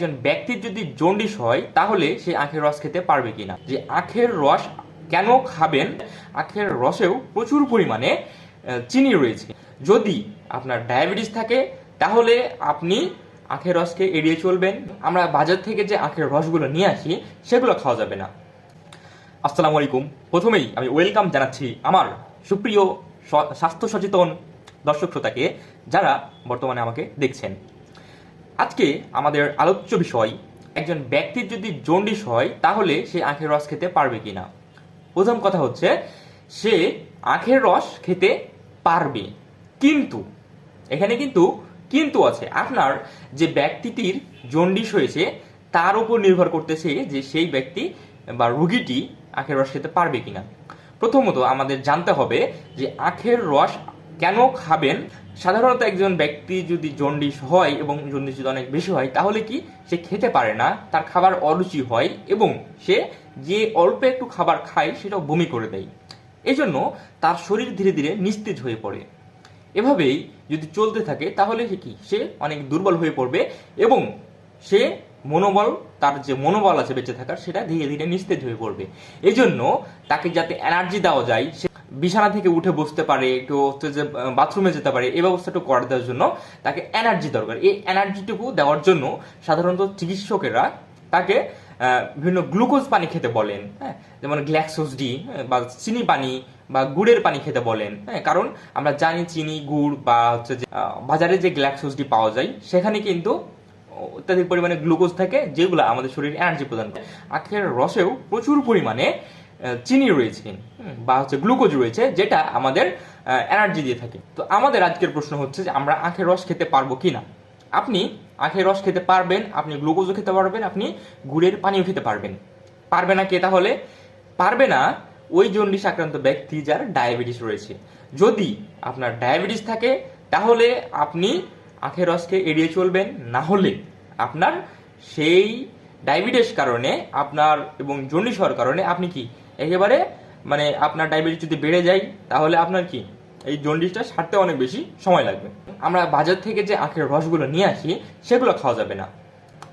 একজন ব্যক্তির যদি জন্ডিস হয়, তাহলে সে আখের রস খেতে পারবে কিনা? যে আখের রস কেন খাবেন? আখের রসেও প্রচুর পরিমাণে চিনি রয়েছে। যদি আপনার ডায়াবেটিস থাকে, তাহলে আপনি আখের রসকে এড়িয়ে চলবেন। আমরা বাজার থেকে যে আখের রসগুলো নিয়ে আসি, সেগুলো খাওয়া যাবে না। আসসালামু আলাইকুম। প্রথমেই আমি ওয়েলকাম জানাচ্ছি আমার সুপ্রিয় স্বাস্থ্য সচেতন দর্শক শ্রোতাকে, যারা বর্তমানে আমাকে দেখছেন। আজকে আমাদের আলোচ্য বিষয়, একজন ব্যক্তির যদি জন্ডিস হয়, তাহলে সে আখের রস খেতে পারবে কিনা? প্রথম কথা হচ্ছে, সে আখের রস খেতে পারবে। কিন্তু, এখানে কিন্তু কিন্তু আছে। আপনার যে ব্যক্তিটির জন্ডিস হয়েছে, তার উপর নির্ভর করতেছে যে সেই ব্যক্তি বা রুগীটি আখের রস খেতে পারবে কিনা। প্রথমত আমাদের জানতে হবে যে আখের রস কেন খাবেন? সাধারণত একজন ব্যক্তি যদি জন্ডিস হয় এবং জন্ডিস যদি অনেক বেশি হয়, তাহলে কি সে খেতে পারে না, তার খাবার অরুচি হয় এবং সে যে অল্প একটু খাবার খায় সেটাও বমি করে দেয়। এই জন্য তার শরীর ধীরে ধীরে নিস্তেজ হয়ে পড়ে। এভাবেই যদি চলতে থাকে, তাহলে সে কি? সে অনেক দুর্বল হয়ে পড়বে এবং সে মনোবল, তার যে মনোবল আছে বেঁচে থাকার, সেটা ধীরে ধীরে নিস্তেজ হয়ে পড়বে। এই জন্য তাকে যাতে এনার্জি দেওয়া যায়, সে বিছানা থেকে উঠে বসতে পারে, একটু হচ্ছে যে বাথরুমে যেতে পারে, এই ব্যবস্থাটুকু করে দেওয়ার জন্য তাকে এনার্জি দরকার। এই এনার্জিটুকু দেওয়ার জন্য সাধারণত চিকিৎসকেরা তাকে বিভিন্ন গ্লুকোজ পানি খেতে বলেন হ্যাঁ? যেমন গ্ল্যাক্সোস ডি বা চিনি পানি বা গুড়ের পানি খেতে বলেন হ্যাঁ? কারণ আমরা জানি চিনি, গুড় বা হচ্ছে যে বাজারে যে গ্ল্যাক্সোস ডি পাওয়া যায়, সেখানে কিন্তু অত্যাধিক পরিমাণে গ্লুকোজ থাকে, যেগুলো আমাদের শরীরে এনার্জি প্রদান করে। আখের রসেও প্রচুর পরিমাণে চিনি রয়েছে বা হচ্ছে গ্লুকোজ রয়েছে, যেটা আমাদের এনার্জি দিয়ে থাকে। তো আমাদের আজকের প্রশ্ন হচ্ছে যে আমরা আখের রস খেতে পারব কি না আপনি আখের রস খেতে পারবেন, আপনি গ্লুকোজও খেতে পারবেন, আপনি গুড়ের পানিও খেতে পারবেন। পারবে না কে তাহলে? পারবে না ওই জন্ডিস আক্রান্ত ব্যক্তি যার ডায়াবেটিস রয়েছে। যদি আপনার ডায়াবেটিস থাকে, তাহলে আপনি আখের রসকে এড়িয়ে চলবেন, না হলে আপনার সেই ডায়াবেটিস কারণে আপনার এবং জন্ডিস হওয়ার কারণে আপনি কি একেবারে মানে আপনার ডায়াবেটিস যদি বেড়ে যায়, তাহলে আপনার কি? এই জন্ডিসটা সারতে অনেক বেশি সময় লাগবে। আমরা বাজার থেকে যে আখের রসগুলো নিয়ে আসি, সেগুলো খাওয়া যাবে না।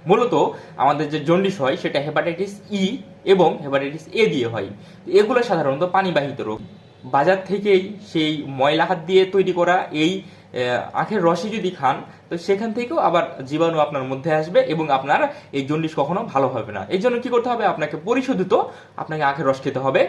মূলত আমাদের যে জন্ডিস হয়, সেটা হেপাটাইটিস ই এবং হেপাটাইটিস এ দিয়ে হয়। এগুলো সাধারণত পানিবাহিত রোগ। বাজার থেকেই সেই ময়লা হাত দিয়ে তৈরি করা এই আখের রসই যদি খান, তো সেখান থেকেও আবার জীবাণু আপনার মধ্যে আসবে এবং আপনার এই জন্ডিস কখনো ভালো হবে না। এই জন্য কি করতে হবে? আপনাকে পরিশোধিত আপনাকে আখের রস খেতে হবে।